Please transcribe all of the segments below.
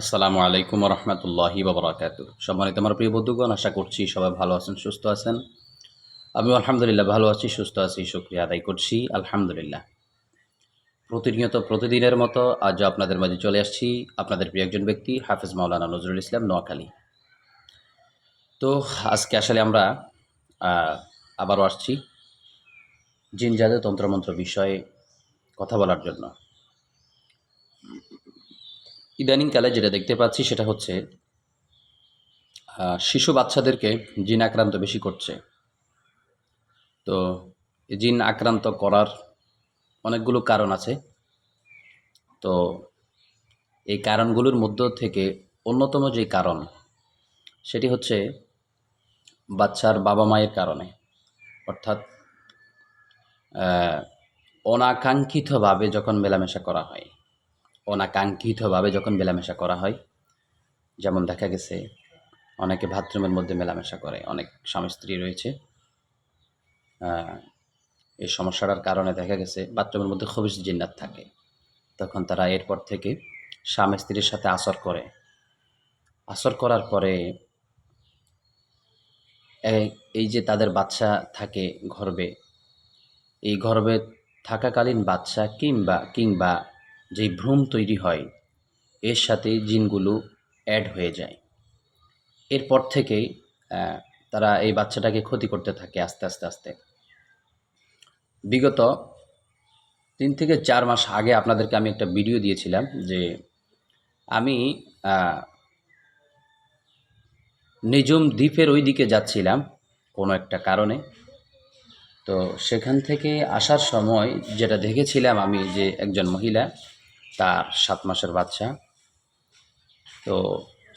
আসসালামু আলাইকুম রহমতুল্লাহি বাবরাকাত সম্মানিত আমার প্রিয় বন্ধুগণ, আশা করছি সবাই ভালো আছেন, সুস্থ আছেন। আমি আলহামদুলিল্লাহ ভালো আছি, সুস্থ আছি, শুক্রিয়া আদায় করছি, আলহামদুলিল্লাহ। প্রতিনিয়ত প্রতিদিনের মতো আজ আপনাদের মাঝে চলে আসছি আপনাদের প্রিয় একজন ব্যক্তি, হাফিজ মাওলানা নজরুল ইসলাম নোয়াখালী। তো আজকে আসলে আমরা আবারও আসছি জিন জাদু তন্ত্রমন্ত্র বিষয়ে কথা বলার জন্য। ইদানিংকালে যেটা দেখতে পাচ্ছি সেটা হচ্ছে শিশু বাচ্চাদেরকে জিন আক্রান্ত বেশি করছে। তো জিন আক্রান্ত করার অনেকগুলো কারণ আছে। তো এই কারণগুলোর মধ্য থেকে অন্যতম যে কারণ, সেটি হচ্ছে বাচ্চার বাবা মায়ের কারণে। অর্থাৎ অনাকাঙ্ক্ষিতভাবে যখন মেলামেশা করা হয় অনাকাঙ্ক্ষিতভাবে যখন মেলামেশা করা হয়, যেমন দেখা গেছে, অনেকে বাথরুমের মধ্যে মেলামেশা করে, অনেক স্বামী স্ত্রী রয়েছে। এই সমস্যাটার কারণে দেখা গেছে, বাথরুমের মধ্যে খবিস জিন্নাত থাকে। তখন তারা এরপর থেকে স্বামী স্ত্রীর সাথে আসর করে। আসর করার পরে এই- যে তাদের বাচ্চা থাকে গর্ভে এই গর্ভে থাকাকালীন বাচ্চা কিংবা কিংবা যেই ভ্রূণ তৈরি হয়, এর সাথে জিনগুলো অ্যাড হয়ে যায়। এরপর থেকেই তারা এই বাচ্চাটাকে ক্ষতি করতে থাকে আস্তে আস্তে আস্তে। বিগত তিন থেকে চার মাস আগে আপনাদেরকে আমি একটা ভিডিও দিয়েছিলাম যে আমি নিজম দ্বীপের ওই দিকে যাচ্ছিলাম কোনো একটা কারণে। তো সেখান থেকে আসার সময় যেটা দেখেছিলাম আমি যে একজন মহিলা তার সাত মাসের বাচ্চা। তো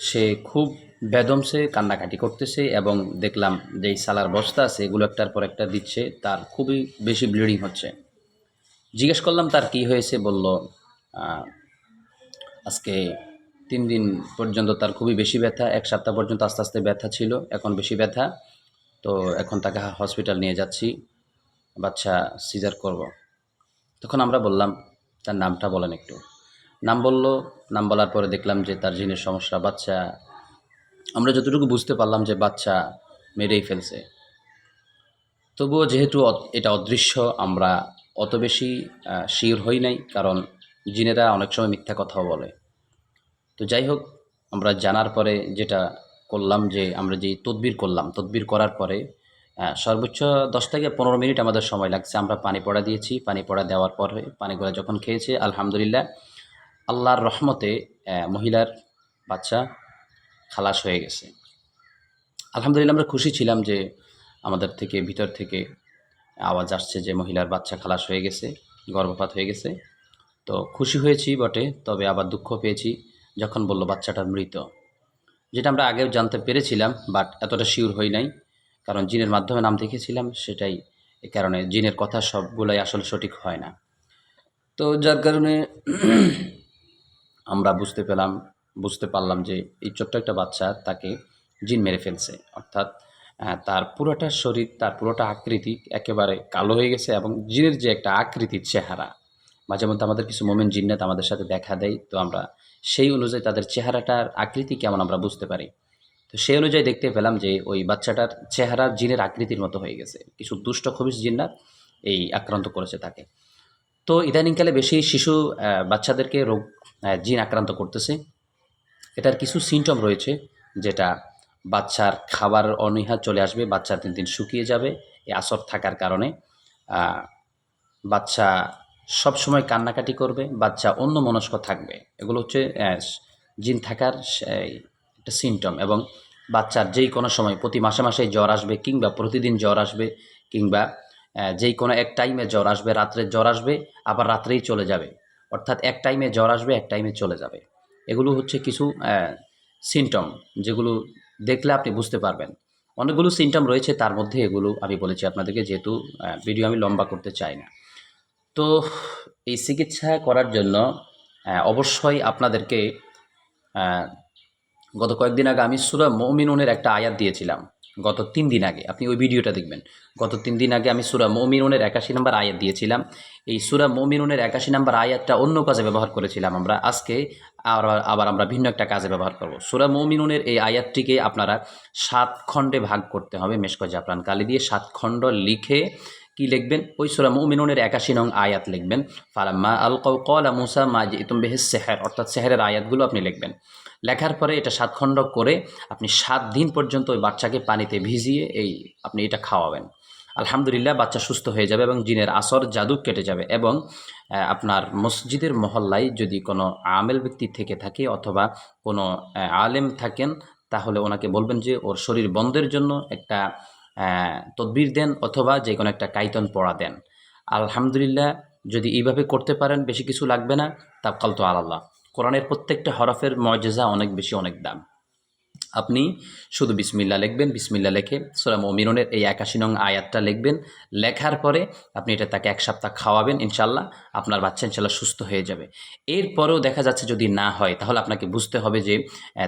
সে খুব বেদমসে কান্নাকাটি করতেছে এবং দেখলাম যে সালার বস্তা আছে, এগুলো একটার পর একটা দিচ্ছে, তার খুবই বেশি ব্লিডিং হচ্ছে। জিজ্ঞেস করলাম, তার কি হয়েছে? বলল আজকে তিন দিন পর্যন্ত তার খুবই বেশি ব্যথা, এক সপ্তাহ পর্যন্ত আস্তে আস্তে ব্যথা ছিল, এখন বেশি ব্যথা। তো এখন তাকে হসপিটাল নিয়ে যাচ্ছি, বাচ্চা সিজার করব। তখন আমরা বললাম তার নামটা বলেন একটু। নাম বলল, নাম বলার পরে দেখলাম যে তার জিনের সমস্যা, বাচ্চা, আমরা যতটুকু বুঝতে পারলাম যে বাচ্চা মেরেই ফেলছে। তবুও যেহেতু এটা অদৃশ্য, আমরা অত বেশি শিওর হই নাই, কারণ জিনেরা অনেক সময় মিথ্যা কথাও বলে। তো যাই হোক, আমরা জানার পরে যেটা করলাম যে আমরা যে তদবির করলাম, তদবির করার পরে সর্বোচ্চ দশ থেকে পনেরো মিনিট আমাদের সময় লাগছে। আমরা পানি পড়া দিয়েছি। পানি পড়া দেওয়ার পরে পানিগুলো যখন খেয়েছে, আলহামদুলিল্লাহ, আল্লাহর রহমতে মহিলার বাচ্চা খালাস হয়ে গেছে। আলহামদুলিল্লাহ আমরা খুশি ছিলাম যে আমাদের থেকে, ভিতর থেকে আওয়াজ আসছে যে মহিলার বাচ্চা খালাস হয়ে গেছে, গর্ভপাত হয়ে গেছে। তো খুশি হয়েছি বটে, তবে আবার দুঃখ পেয়েছি যখন বলল বাচ্চাটা মৃত। যেটা আমরা আগেও জানতে পেরেছিলাম, বাট এতটা শিওর হই নাই। কারণ জিনের মাধ্যমে নাম দেখেছিলাম, সেটাই এ কারণে জিনের কথা সবগুলোই আসলে সঠিক হয় না। তো যার কারণে আমরা বুঝতে পেলাম, বুঝতে পারলাম যে এই ছোট্ট একটা বাচ্চা তাকে জিন মেরে ফেলছে। অর্থাৎ তার পুরোটা শরীর, তার পুরোটা আকৃতি একেবারে কালো হয়ে গেছে এবং জিনের যে একটা আকৃতির চেহারা, মাঝে মধ্যে আমাদের কিছু মোমেন্ট জিন্নাত আমাদের সাথে দেখা দেয়, তো আমরা সেই অনুযায়ী তাদের চেহারাটার আকৃতি কেমন আমরা বুঝতে পারি। তো সেই অনুযায়ী দেখতে পেলাম যে ওই বাচ্চাটার চেহারা জিনের আকৃতির মতো হয়ে গেছে। কিছু দুষ্ট খবিস জিন্নাত এই আক্রান্ত করেছে তাকে। তো ইদানিংকালে বেশি শিশু বাচ্চাদেরকে রোগ জিন আক্রান্ত করতেছে। এটার কিছু সিমটম রয়েছে, যেটা বাচ্চার খাবার অনীহা চলে আসবে বাচ্চা দিন দিন শুকিয়ে যাবে, এই আসর থাকার কারণে। বাচ্চা সব সময় কান্নাকাটি করবে, বাচ্চা অন্য মনস্ক থাকবে। এগুলো হচ্ছে জিন থাকার একটা সিমটম এবং বাচ্চার যেই কোনো সময় প্রতি মাসে মাসে জ্বর আসবে কিংবা প্রতিদিন জ্বর আসবে কিংবা যেই কোনো এক টাইমে জ্বর আসবে, রাত্রে জ্বর আসবে, আবার রাত্রেই চলে যাবে। অর্থাৎ এক টাইমে জ্বর আসবে, এক টাইমে চলে যাবে। এগুলো হচ্ছে কিছু সিমটম যেগুলো দেখলে আপনি বুঝতে পারবেন। অনেকগুলো সিমটম রয়েছে, তার মধ্যে এগুলো আমি বলেছি আপনাদেরকে, যেহেতু ভিডিও আমি লম্বা করতে চাই না। তো এই চিকিৎসা করার জন্য অবশ্যই আপনাদেরকে গত কয়েকদিন আগে আমি সুরা মমিনুনের একটা আয়াত দিয়েছিলাম। গত তিন দিন আগে, আপনি ওই ভিডিওটা দেখবেন। গত তিন দিন আগে আমি সুরা মমিনুনের একাশি নম্বর আয়াত দিয়েছিলাম। এই সুরা মমিনুনের একাশি নম্বর আয়াতটা অন্য কাজে ব্যবহার করেছিলাম আমরা। আজকে আবার আবার আমরা ভিন্ন একটা কাজে ব্যবহার করব। সুরা মমিনুনের এই আয়াতটিকে আপনারা সাত খণ্ডে ভাগ করতে হবে। মেশক জাফরান কালি দিয়ে সাত খণ্ড লিখে কি লিখবেন? ওই সুরা মুমিনুনের একাশি নং আয়াত লিখবেন। ফালাম্মা আল কলা মুসা মা ইতুম বেহে সেহের, অর্থাৎ সেহেরের আয়াতগুলো আপনি লিখবেন। লেখার পরে এটা সাত খণ্ড করে আপনি সাত দিন পর্যন্ত ওই বাচ্চাকে পানিতে ভিজিয়ে এই আপনি এটা খাওয়াবেন। আলহামদুলিল্লাহ বাচ্চা সুস্থ হয়ে যাবে এবং জিনের আসর জাদু কেটে যাবে এবং আপনার মসজিদের মহল্লায় যদি কোনো আমেল ব্যক্তি থেকে থাকে অথবা কোনো আলেম থাকেন, তাহলে ওনাকে বলবেন যে ওর শরীর বন্ধের জন্য একটা তদবির দেন অথবা যে কোনো একটা কাইতন পড়া দেন। আলহামদুলিল্লাহ, যদি এইভাবে করতে পারেন, বেশি কিছু লাগবে না। তাকাল তো আল্লাহ কোরআনের প্রত্যেকটা হরফের মর্যাদা অনেক বেশি, অনেক দাম। আপনি শুধু বিসমিল্লা লিখবেন বিসমিল্লা লিখে সোরা মমিরনের এই একাশি নং আয়াতটা লিখবেন। লেখার পরে আপনি এটা তাকে এক সপ্তাহ খাওয়াবেন ইনশাল্লাহ আপনার বাচ্চা ইনশাল্লাহ সুস্থ হয়ে যাবে। এরপরেও দেখা যাচ্ছে যদি না হয়, তাহলে আপনাকে বুঝতে হবে যে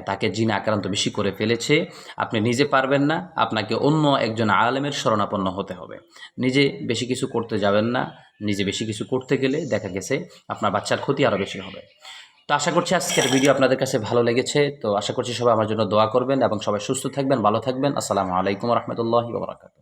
তাকে জিন আক্রান্ত বেশি করে ফেলেছে। আপনি নিজে পারবেন না, আপনাকে অন্য একজন আলেমের শরণাপন্ন হতে হবে। নিজে বেশি কিছু করতে যাবেন না, নিজে বেশি কিছু করতে গেলে দেখা গেছে আপনার বাচ্চার ক্ষতি আরও বেশি হবে। তো আশা করছি আজকের ভিডিও আপনাদের কাছে ভালো লেগেছে। তো আশা করছি সবাই আমার জন্য দোয়া করবেন এবং সবাই সুস্থ থাকবেন, ভালো থাকবেন। আসসালামু আলাইকুম রহমতুল্লাহি বাবরাকাত